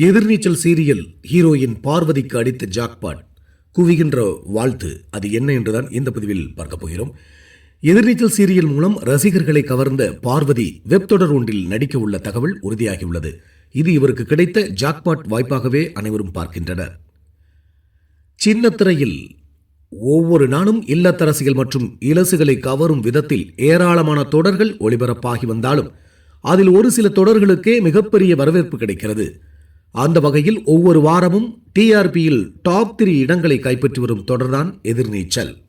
எதிர்நீச்சல் serial heroine பார்வதிக்கு அடித்த jackpot. குவிகின்ற வாழ்த்து. அது என்ன என்றுதான் இந்த பதிவில் பார்க்க போகிறோம். எதிர்நீச்சல் சீரியல் மூலம் ரசிகர்களை கவர்ந்த பார்வதி வெப் தொடர் ஒன்றில் நடிக்க உள்ள தகவல் உறுதியாகியுள்ளது. இது இவருக்கு கிடைத்த ஜாக்பாட் வாய்ப்பாகவே அனைவரும் பார்க்கின்றனர். சின்ன திரையில் ஒவ்வொரு நாளும் இல்லத்தரசிகள் மற்றும் இலசுகளை கவரும் விதத்தில் ஏராளமான தொடர்கள் ஒளிபரப்பாகி வந்தாலும் அதில் ஒரு சில தொடர்களுக்கே மிகப்பெரிய வரவேற்பு கிடைக்கிறது. அந்த வகையில் ஒவ்வொரு வாரமும் டிஆர்பியில் டாப் த்ரீ இடங்களை கைப்பற்றி வரும் தொடர்தான் எதிர்நீச்சல்.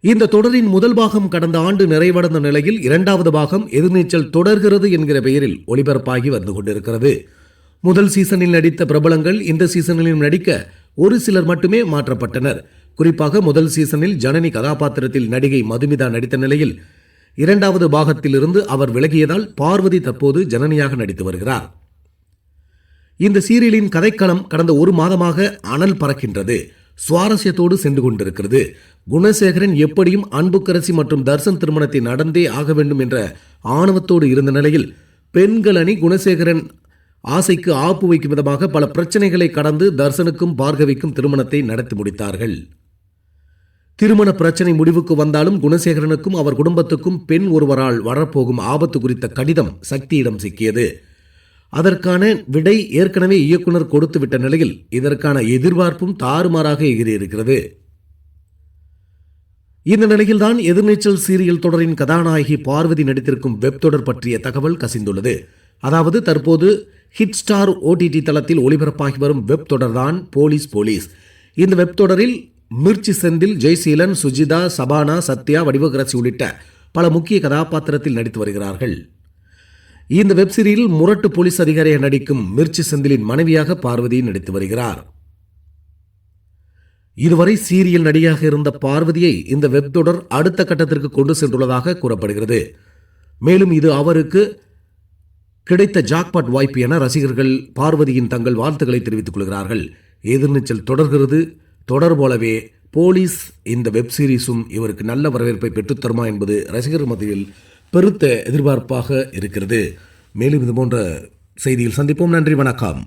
இந்த தொடரின் முதல் பாகம் கடந்த ஆண்டு நிறைவடைந்த நிலையில் இரண்டாவது பாகம் எதிர்நீச்சல் தொடர்கிறது என்கிற பெயரில் ஒளிபரப்பாகி வந்து கொண்டிருக்கிறது. முதல் சீசனில் நடித்த பிரபலங்கள் இந்த சீசனிலும் நடிக்க ஒரு சிலர் மட்டுமே மாற்றப்பட்டனர். குறிப்பாக முதல் சீசனில் ஜனனி கதாபாத்திரத்தில் நடிகை மதுமிதா நடித்த நிலையில் இரண்டாவது பாகத்திலிருந்து அவர் விலகியதால் பார்வதி தற்போது ஜனனியாக நடித்து வருகிறார். இந்த சீரியலின் கதைக்களம் கடந்த ஒரு மாதமாக அனல் பறக்கின்றது. சுவாரஸ்யத்தோடு சென்று கொண்டிருக்கிறது. குணசேகரன் எப்படியும் அன்புக்கரசி மற்றும் தர்சன் திருமணத்தை நடந்தே ஆக வேண்டும் என்ற ஆணவத்தோடு இருந்த நிலையில் பெண்கள் அணி குணசேகரன் ஆசைக்கு ஆப்பு வைக்கும் விதமாக பல பிரச்சனைகளை கடந்து தர்சனுக்கும் பார்கவிக்கும் திருமணத்தை நடத்தி முடித்தார்கள். திருமண பிரச்சனை முடிவுக்கு வந்தாலும் குணசேகரனுக்கும் அவர் குடும்பத்துக்கும் பெண் ஒருவரால் வரப்போகும் ஆபத்து குறித்த கடிதம் சக்தியிடம் சிக்கியது. அதற்கான விடை ஏற்கனவே இயக்குனர் கொடுத்துவிட்ட நிலையில் இதற்கான எதிர்பார்ப்பும் தாறுமாறாக எகிறியிருக்கிறது. இந்த நிலையில்தான் எதிர்நீச்சல் சீரியல் தொடரின் கதாநாயகி பார்வதி நடித்திருக்கும் வெப் தொடர் பற்றிய தகவல் கசிந்துள்ளது. அதாவது தற்போது ஹிட் ஸ்டார் ஓடிடி தளத்தில் ஒளிபரப்பாகி வரும் வெப் தொடர்தான் போலீஸ் போலீஸ். இந்த வெப் தொடரில் மிர்ச்சி செந்தில் ஜெய்சீலன் சுஜிதா சபானா சத்யா வடிவகரசி உள்ளிட்ட பல முக்கிய கதாபாத்திரத்தில் நடித்து வருகிறார்கள். இந்த வெப் சீரியலில் முரட்டு போலீஸ் அதிகாரியாக நடிக்கும் மிர்ச்சி செந்திலின் மனைவியாக பார்வதி நடித்து வருகிறார். இதுவரை சீரியல் நடிகையாக இருந்த பார்வதியை இந்த வெப் தொடர் அடுத்த கட்டத்திற்கு கொண்டு சென்றுள்ளதாக கூறப்படுகிறது. மேலும் இது அவருக்கு கிடைத்த ஜாக்பாட் வாய்ப்பு என ரசிகர்கள் பார்வதியின் தங்கள் வாழ்த்துக்களை தெரிவித்துக் கொள்கிறார்கள். எதிர்நீச்சல் தொடர்கிறது. தொடர் போலவே போலீஸ் இந்த வெப் சீரிஸும் இவருக்கு நல்ல வரவேற்பை பெற்றுத்தருமா என்பது ரசிகர் மத்தியில் பெருத்த எதிர்பார்ப்பாக இருக்கிறது. மேலும் இது போன்ற செய்தியில் சந்திப்போம். நன்றி வணக்கம்.